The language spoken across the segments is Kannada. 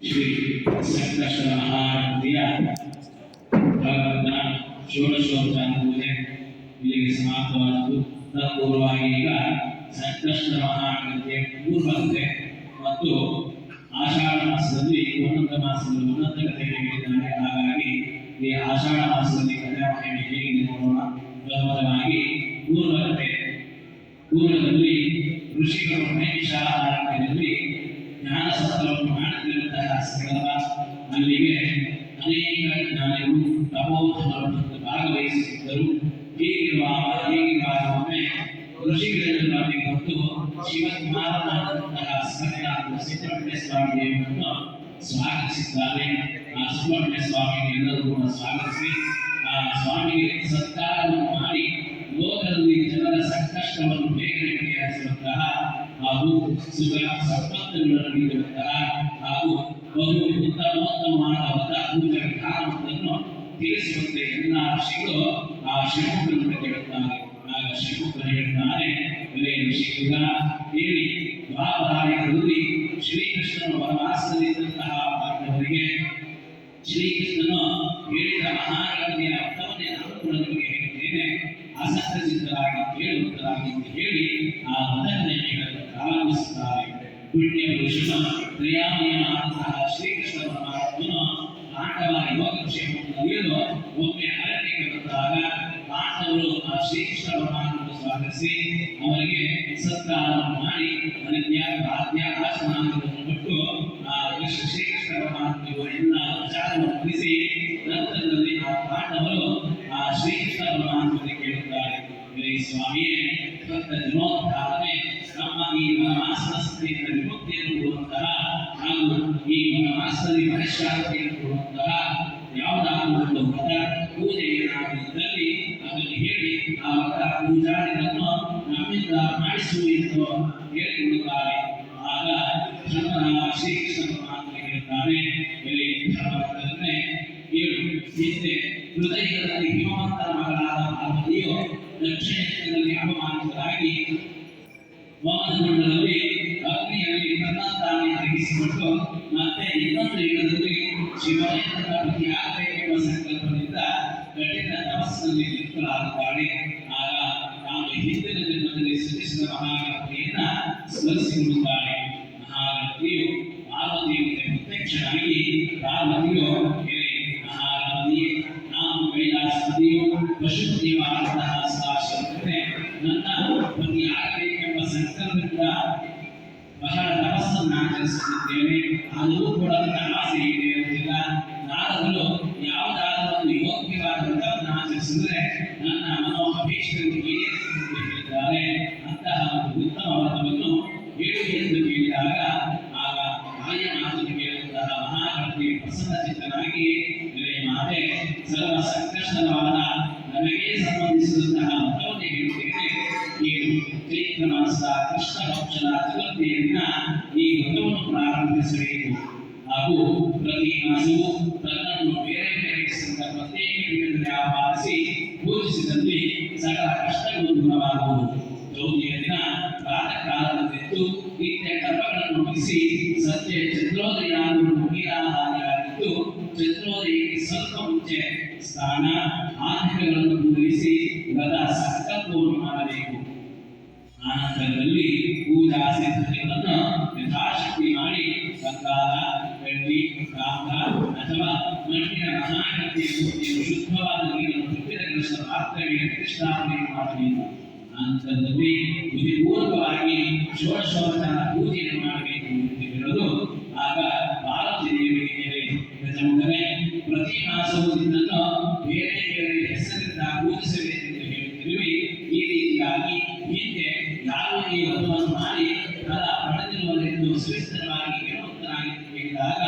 ಶ್ರೀ ಸಂಕಷ್ಟ ಮಹಾರತಿಯ ಭಗವಂತನ ಷೋಡಶೋಪಚಾರ ಪೂಜೆ ಇಲ್ಲಿಗೆ ಸಮಾಪ್ತವಾಯಿತು ತತ್ಪೂರ್ವವಾಗಿ ಈಗ ಸಂಕಷ್ಟ ಮಹಾರತಿಯ ಪೂರ್ವತೆ ಮತ್ತು ಆಷಾಢ ಮಾಸದಲ್ಲಿ ಒಂದೊಂದು ಮಾಸದಲ್ಲಿ ಒಂದೊಂದು ಕಥೆ ಹೇಳಿದ್ದಾರೆ ಹಾಗಾಗಿ ಈ ಆಷಾಢ ಮಾಸದಲ್ಲಿ ಕಥೆ ಮಹಿಮೆ ಹೇಗಿದೆ ನೋಡೋಣ ಪ್ರಥಮವಾಗಿ ಪೂರ್ವಕತೆ ಪೂರ್ವದಲ್ಲಿ ಋಷಿಗಳು ಮಹಿಷಾಹಾರಣ್ಯದಲ್ಲಿ ಜ್ಞಾನ ಸತ್ರವನ್ನು ಮಾಡುತ್ತಿರುವಂತಹ ಸಂದರ್ಭ ಅಲ್ಲಿಗೆ ಅನೇಕ ಜ್ಞಾನಿಗಳು ತಪೋಧನವನ್ನು ಭಾಗವಹಿಸುತ್ತಿದ್ದರು. ಹೀಗಿರುವಾಗ ಹೀಗಿರುವಾಗ ಒಮ್ಮೆ ಋಷಿಗಳೆಲ್ಲ ಗೊತ್ತು ಶಿವಕುಮಾರನಾದಂತಹ ಸತ್ಯನಾಥ ಸುಬ್ರಹ್ಮಣ್ಯ ಸ್ವಾಮಿ ದೇವರನ್ನು ಸ್ವಾಗತಿಸಿದ್ದಾರೆ. ಆ ಸುಬ್ರಹ್ಮಣ್ಯ ಸ್ವಾಮಿಗೆ ಎಲ್ಲರೂ ಕೂಡ ಸ್ವಾಗತಿಸಿ, ಆ ಸ್ವಾಮಿಗೆ ಸತ್ಕಾರವನ್ನು ಮಾಡಿ ಸಂಕಷ್ಟವನ್ನು ಬೇಗ ಬಗೆಹರಿಸುವಂತಹ ಹಾಗೂ ಸುಖ ಸಂಪತ್ತುಗಳನ್ನು ನೀಡುವಂತಹ ಹಾಗೂ ಬಹು ಉತ್ತಮೋತ್ತಮವಾದ ಪೂಜಾ ವಿಧಾನವನ್ನು ತಿಳಿಸುವಂತೆ ಎಲ್ಲ ಋಷಿಗಳು ಆ ಶಿವಮೊಗ್ಗವನ್ನು ಕೇಳುತ್ತಾರೆ. ಆಗ ಶಿವಮೊಗ್ಗ ಹೇಳುತ್ತಾರೆ ಶಿವ ಹೇಳಿ ದ್ವಾಪರಾಯಗಳಲ್ಲಿ ಶ್ರೀಕೃಷ್ಣನ ವನವಾಸದಲ್ಲಿದ್ದಂತಹ ಪಾಂಡವರಿಗೆ ಶ್ರೀಕೃಷ್ಣನು ಹೇಳಿದ ಮಹಾಗಣತಿಯ ಅರ್ಥವನ್ನೇ ನಾನು ಕೂಡ ನಿಮಗೆ ಹೇಳಿದ್ದೇನೆ ಆಸಕ್ತಚಿತ್ತರಾಗಿ ಕೇಳುವಂತರಾಗಿ ಅಂತ ಹೇಳಿ ಆ ಮತಗಳನ್ನು ಪ್ರಾರಂಭಿಸುತ್ತಾರೆ. ಪುಣ್ಯ ಪುರುಷನ ಕ್ರಿಯಾಮಯನಾದಂತಹ ಶ್ರೀಕೃಷ್ಣ ಪರಮಾತ್ಮನು ಪಾಂಡವ ಯೋಗಕ್ಷೇಮವನ್ನು ಅರಿಯಲು ಒಮ್ಮೆ ಅರಣ್ಯಕ್ಕೆ ಬಂದಾಗ ಪಾಂಡವರು ಆ ಶ್ರೀಕೃಷ್ಣ ಪರಮಾತ್ಮನ ಸ್ವಾಗತಿಸಿ ಅವರಿಗೆ ಸತ್ಕಾರ ಮಾಡಿ ಅನನ್ಯ ಬಾಧ್ಯ ಆಸನಾಂಗವನ್ನು ಕೊಟ್ಟು ಆ ಕೃಷ್ಣ ಶ್ರೀಕೃಷ್ಣ ಪರಮಾತ್ಮ ಎಲ್ಲ ವಿಚಾರವನ್ನು ತಿಳಿಸಿ ನಂತರದಲ್ಲಿ ಆ ಪಾಂಡವರು ಸ್ವಾಮಿಯೇ ಭಕ್ತ ಜನೋದ್ಧಾರನೆ ನಮ್ಮ ಈ ಮನಮಾಸನಸ್ಥೆಯಿಂದ ವಿಮುಕ್ತಿಯನ್ನು ಕೊಡುವಂತಹ ಹಾಗೂ ಈ ಮನಮಾಸದಲ್ಲಿ ಮನಃಶಾಂತಿಯನ್ನು ಕೊಡುವಂತಹ ಯಾವುದಾದರೂ ಒಂದು ಮತ ಪೂಜೆ ಏನಾದರೂ ಇದ್ದಲ್ಲಿ ಅದನ್ನು ಹೇಳಿ ಆ ಮತ ಪೂಜಾರಿಗಳನ್ನು ನಮ್ಮಿಂದ ಮಾಡಿಸು ಎಂದು ಹೇಳಿಕೊಳ್ಳುತ್ತಾರೆ ಆಗ ಧರ್ಮರಾಮ ಶ್ರೀಕೃಷ್ಣ ಪರಮಾತ್ಮ ಹೇಳ್ತಾರೆ ಇಲ್ಲಿ ಧರ್ಮರತ್ನೇ ಏಳು ಹಿಂದೆ ಹೃದಯದಲ್ಲಿ ಹಿಮವಂತರ ಮಗಳಾದ ಪಾರ್ವತಿಯು ದಕ್ಷಿಣದಲ್ಲಿ ಅಪಮಾನಿತರಾಗಿ ವಾಮನಮಂಡಲದಲ್ಲಿ ಅಗ್ನಿಯಲ್ಲಿ ತನ್ನ ತಾನೇ ಅಡಗಿಸಿಕೊಂಡು ಮತ್ತೆ ಇನ್ನೊಂದು ಯುಗದಲ್ಲಿ ಶಿವನೇಂದ್ರ ಪತಿಯಾಗಬೇಕೆಂಬ ಸಂಕಲ್ಪದಿಂದ ಕಠಿಣ ತಪಸ್ಸಿನಲ್ಲಿ ನಿರತರಾಗುತ್ತಾಳೆ ಆಗ ತಾನು ಹಿಂದಿನ ಜನ್ಮದಲ್ಲಿ ಸೃಷ್ಟಿಸಿದ ಮಹಾಗಣಪತಿಯನ್ನ ಸ್ಮರಿಸಿಕೊಳ್ಳುತ್ತಾಳೆ ಸಂಕಲ್ಪದಿಂದ ಬಹಳ ತಪಸ್ಸನ್ನು ಆಚರಿಸುತ್ತಿದ್ದೇನೆ. ಅದು ಕೂಡ ನನ್ನ ಆಸೆ ಇದೆ ಅಂತಿಲ್ಲ ನಾರದರು ಯಾವುದಾದರೂ ಒಂದು ಆಚರಿಸಿದರೆ ನನ್ನ ಈಡೇರಿಸುವಂತೆ ಹೇಳಿದ್ದಾರೆ ಅಂತಹ ಒಂದು ಉತ್ತಮ ಹೇಳು ಎಂದು ಕೇಳಿದಾಗ, ಆಗ ಆಯ ಮಾತನ್ನು ಕೇಳುವಂತಹ ಮಹಾಗಣಪತಿ ಪ್ರಸನ್ನ ಚಿತ್ತನಾಗಿ ಮಾತೆ ಸರ್ವ ಸಂಕಷ್ಟವಾದ ಕೃಷ್ಣ ಚತುರ್ಥಿಯನ್ನ ಈ ವ್ರತವನ್ನು ಪ್ರಾರಂಭಿಸಬೇಕು. ಹಾಗೂ ಪ್ರತಿ ಮಾಸವೂ ತನ್ನನ್ನು ಬೇರೆ ಬೇರೆ ಪ್ರತ್ಯೇಕ ಪೀಠದಲ್ಲಿ ಪೂಜಿಸಿದಲ್ಲಿ ಸಕಲ ಕಷ್ಟಗಳು ದೂರವಾಗುವುದು. ಚೌತಿಯ ದಿನ ಪ್ರಾತಃ ಕಾಲದಲ್ಲಿದ್ದು ನಿತ್ಯ ಕರ್ಮಗಳನ್ನು ಮುಗಿಸಿ ಸತ್ಯ ಚಂದ್ರೋದಯ ನೀರಾಹಾರಿಯಾಗಿದ್ದು ಚಂದ್ರೋದಯಕ್ಕೆ ಸ್ವಲ್ಪ ಮುಂಚೆ ಸ್ನಾನ ಆರ್ಥಿಕಗಳನ್ನು ಪೂರೈಸಿ ವ್ರತ ಸಕಾಲ ಸಂಕಲ್ಪವನ್ನು ಮಾಡಬೇಕು. ಆನಂತರದಲ್ಲಿ ಪೂಜಾ ಸಿದ್ಧತೆಗಳನ್ನು ಯಥಾಶಕ್ತಿ ಮಾಡಿ ಬಂಗಾರ ಬೆಳ್ಳಿ ತಾಮ್ರ ಅಥವಾ ಮಣ್ಣಿನ ಮೂರ್ತಿಯನ್ನು ಶುದ್ಧವಾದ ನೀರನ್ನು ತುಂಬಿದ ಕೆಲಸ ಪಾತ್ರೆಗೆ ಪ್ರತಿಷ್ಠಾಪನೆ ಮಾಡಬೇಕು. ಆನಂತರದಲ್ಲಿ ವಿಧಿಪೂರ್ವಕವಾಗಿ ಷೋಡಶೋಪಚಾರ ಪೂಜೆಯನ್ನು ಮಾಡಬೇಕು ಎಂದು ಹೇಳಲು ಆಗ ಯಜಮಾನರೇ ಪ್ರತಿ ಮಾಸವೂ ನಿನ್ನನ್ನು ಬೇರೆ ವ್ರತವನ್ನು ಮಾಡಿ ಅದರ ಪಡೆದಿರುವರೆಂದು ಸವಿಸ್ತರವಾಗಿ ಹೇಳುವಂತನಾಗಿ ಹೇಳಿದಾಗ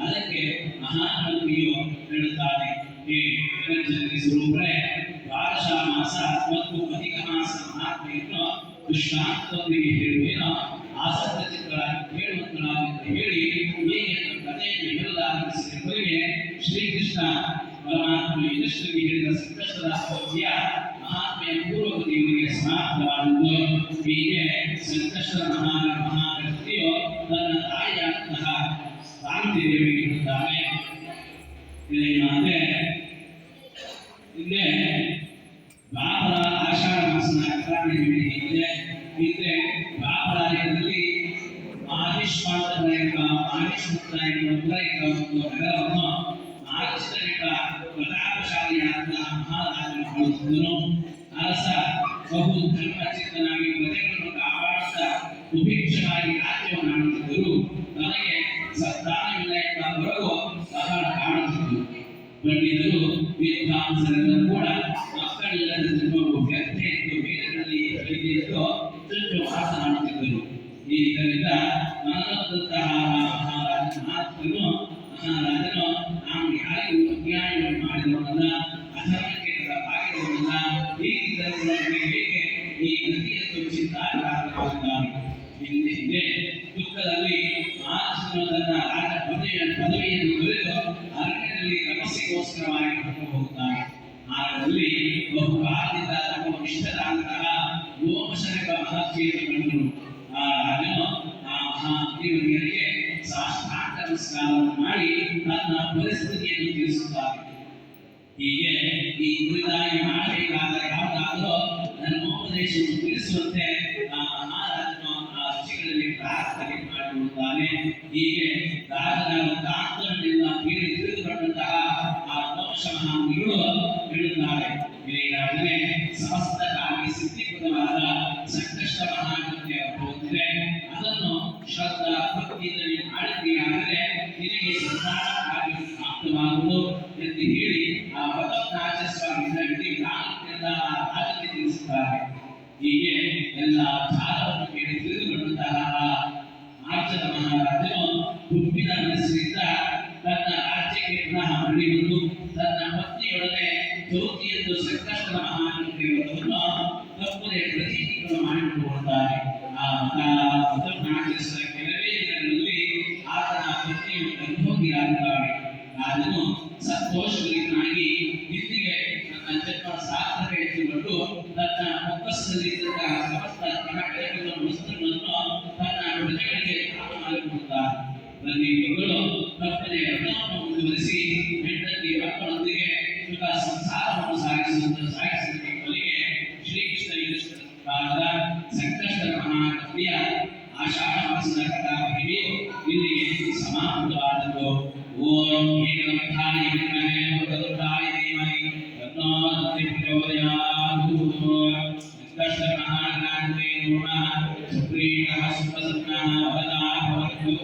ಅದಕ್ಕೆ ಮಹಾಮಂತ್ರಿಯು ಹೇಳುತ್ತಾನೆ, ಹೇ ನಿರಂಜನ ಸ್ವರೂಪರೇ ದ್ವಾದಶ ಮಾಸ ಮತ್ತು ಅಧಿಕ ಮಾಸ ಮಹಾತ್ಮೆಯನ್ನು ದೃಷ್ಟಾಂತದೊಂದಿಗೆ ಹೇಳುವೇನೋ ಸಮಾಪ್ತವಾದದ್ದು ಹೀಗೆ ಸಂಕಷ್ಟದ ಮಹಾ ಮಹಾಕೃತಿಯು ತನ್ನ ತಾಯಿಯಾದಂತಹ ಶಾಂತಿ ದೇವಿಗೆ ಹೇಳುತ್ತಾನೆ ಇದೇನಾದ್ರೆ ಹಿಂದೆ ಬಾಬರ ಆಷಾಢ ಮಾಸನ ಇದೆ ಹಿಂದೆ ಬಾಬರಾಯದಲ್ಲಿ ಆಯುಷ್ಮಾನ್ ಆಯುಷ್ಮುಕ್ತಾಯಕ ಒಂದು ನಗರವನ್ನು ಆಚರಿಸಿದ ಪ್ರತಾಪಶಾಲಿಯಾದ ಮಹಾರಾಜನು ಆಳುತ್ತಿದ್ದನು ಅರಸ ಬಹು ಧರ್ಮಚಿತ್ತನಾಗಿ ಪ್ರಜೆಗಳನ್ನು ಕಾಪಾಡುತ್ತಾ ಉಪೇಕ್ಷವಾಗಿ ರಾಜ್ಯವನ್ನು ಆಡುತ್ತಿದ್ದರು ನನಗೆ ಸಂತಾನವಿಲ್ಲ ಎಂಬ ಹೊರಗು ಬಹಳ ಕಾಣುತ್ತಿತ್ತು ಪಂಡಿತರು ವಿದ್ವಾಂಸರೆಲ್ಲರೂ ಕೂಡ ಮಕ್ಕಳಿಲ್ಲದ ಜನ್ಮವು ವ್ಯರ್ಥ ಎಂದು ವೇದಗಳಲ್ಲಿ ಹೇಳಿದ್ದು ಚುಚ್ಚು ಮಾತನಾಡುತ್ತಿದ್ದರು ಇದರಿಂದ ನನ್ನಂತಹ ಮಹಾತ್ಮನು ಮಹಾರಾಜನು ನಾನು ಯಾರಿಗೂ ಅನ್ಯಾಯವನ್ನು ಮಾಡಿದವನಲ್ಲ. ಅಧರ್ಮಕ್ಕೆ ತಪಸ್ಸಿಗೋಸ್ಕರವಾಗಿ ಹೊರಟು ಹೋಗುತ್ತಾನೆ ಆರಲ್ಲಿ ಬಹು ಕಾಲದಿಂದ ತಮ್ಮ ಇಷ್ಟರಾದಂತಹ ಲೋಮಶನಕ ಮಹರ್ಷಿಯನ್ನು ಕಂಡರು ಆ ರಾಜನು ಆ ಮಹಾದೇವರಿಗೆ ಸಾಷ್ಟಾಂಗ ನಮಸ್ಕಾರವನ್ನು ಮಾಡಿ ತನ್ನ ಪರಿಸ್ಥಿತಿಯನ್ನು ತಿಳಿಸುತ್ತಾರೆ ಹೀಗೆ ಈ ಕುರಿತಾಗಿ ಮಾಡಬೇಕಾದ ಯಾವುದಾದರೂ ತಿಳಿಸುವಂತೆ, ಆ, ಮಹಾರಾಜನು ಆ ಋಷಿಗಳಲ್ಲಿ ಪ್ರಾರ್ಥನೆ ಮಾಡಿರುತ್ತಾನೆ ಹೀಗೆ ರಾಜನ ವೃತ್ತಾಂತರನ್ನೆಲ್ಲ ಕೇಳಿ ತಿಳಿದುಕೊಂಡಂತಹ ಆ ಮೋಕ್ಷ ಮಹಾಮುನಿಗಳು ಹೇಳುತ್ತಾರೆ ಹೇಗಾದರೆ ರಾಜನೇ, ಸಮಸ್ತಕ್ಕಾಗಿ ಸಿದ್ಧಿಕೃತವಾದ ಸಂಕಷ್ಟ ಮಹಾಕೃತ್ಯ ಹೋದರೆ ಅದನ್ನು ಶ್ರದ್ಧಾ ಭಕ್ತಿಯಲ್ಲಿ ನೀನು ಮಾಡಿದ್ದೀಯಾದರೆ ನಿನಗೆ ಸಂತಾನಕ್ಕಾಗಿ ಪ್ರಾಪ್ತವಾಗುವುದು. ಹೀಗೆ ಎಲ್ಲ ಚಾರವನ್ನು ಕೇಳಿ ತಿಳಿದುಕೊಂಡಂತಹ ಮಾರ್ಚನ ಮಹಾರಾಜನು ಗುಂಪಿನ ಮನಸ್ಸಿನಿಂದ ತನ್ನ ರಾಜ್ಯಕ್ಕೆ ಪುನಃ ಮರಳಿ ಬಂದು ತನ್ನ ಪತ್ನಿಯೊಡನೆ ಜ್ಯೋತಿಯಂದು ಸಂಕಷ್ಟದ ಮಹಾನ್ ತಪ್ಪದೆ ದಾನ ಮಾಡಿಕೊಡುತ್ತಾರೆ ಪ್ರತಿ ತಿಂಗಳು ತಪ್ಪದೆ ವ್ರತವನ್ನು ಮುಂದುವರಿಸಿ ಹೆಂಡತಿ ಮಕ್ಕಳೊಂದಿಗೆ ಸುಖ ಸಂಸಾರವನ್ನು ಸಾಗಿಸುವಂತ ಸಾಗಿಸುವುದಕ್ಕೆ ಕೊನೆಗೆ ಶ್ರೀಕೃಷ್ಣ ಯುಧಿಷ್ಠಿರ ಸಂಕಷ್ಟ ಮಹಾಕವಿಯ ಆಷಾಢ ಮಾಸದ ಕಥಾವಿಧಿಯು ಇಲ್ಲಿಗೆ ಸಮಾಪ್ತವಾದದ್ದು ಓಂ ಏಕಮರ್ಥಾಯ ವಿದ್ಮಹೇ ವಕ್ರತುಂಡಾಯ ಧೀಮಹಿ ತನ್ನೋ ದಂತಿ ಪ್ರಚೋದಯಾತ್ सुप्रीणः सुप्रसन्नः भवतः भवतु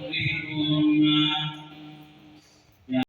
हरिः ओम्